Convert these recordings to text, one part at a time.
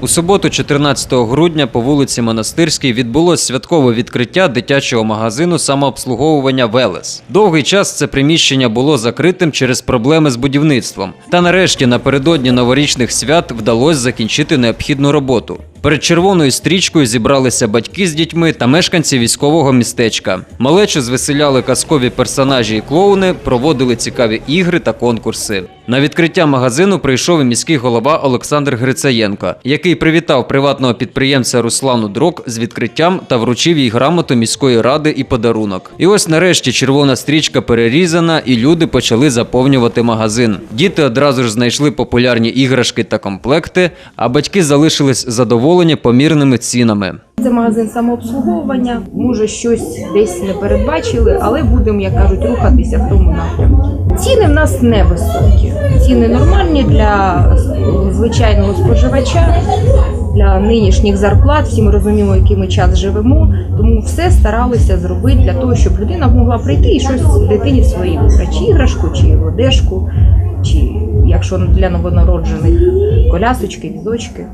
У суботу, 14 грудня, по вулиці Монастирській відбулось святкове відкриття дитячого магазину самообслуговування Велес. Довгий час це приміщення було закритим через проблеми з будівництвом. Та нарешті напередодні новорічних свят вдалося закінчити необхідну роботу. Перед червоною стрічкою зібралися батьки з дітьми та мешканці військового містечка. Малечу звеселяли казкові персонажі і клоуни, проводили цікаві ігри та конкурси. На відкриття магазину прийшов і міський голова Олександр Грицаєнко, який привітав приватного підприємця Руслану Дрок з відкриттям та вручив їй грамоту міської ради і подарунок. І ось нарешті червона стрічка перерізана, і люди почали заповнювати магазин. Діти одразу ж знайшли популярні іграшки та комплекти, а батьки залишились задоволені помірними цінами. Це магазин самообслуговування. Може, щось десь не передбачили, але будемо, як кажуть, рухатися в тому напрямку. Ціни в нас невисокі. Ціни нормальні для звичайного споживача, для нинішніх зарплат. Всі ми розуміємо, який ми час живемо. Тому все старалися зробити для того, щоб людина могла прийти і щось дитині своїй вибрати. Чи іграшку, чи одежку, чи якщо для новонароджених колясочки, візочки.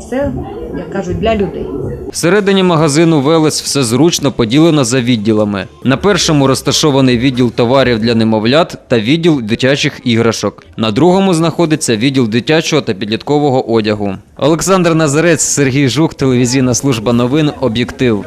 Все, як кажуть, для людей. Всередині магазину Велес все зручно поділено за відділами. На першому розташований відділ товарів для немовлят та відділ дитячих іграшок. На другому знаходиться відділ дитячого та підліткового одягу. Олександр Назарець, Сергій Жук, телевізійна служба новин Об'єктив.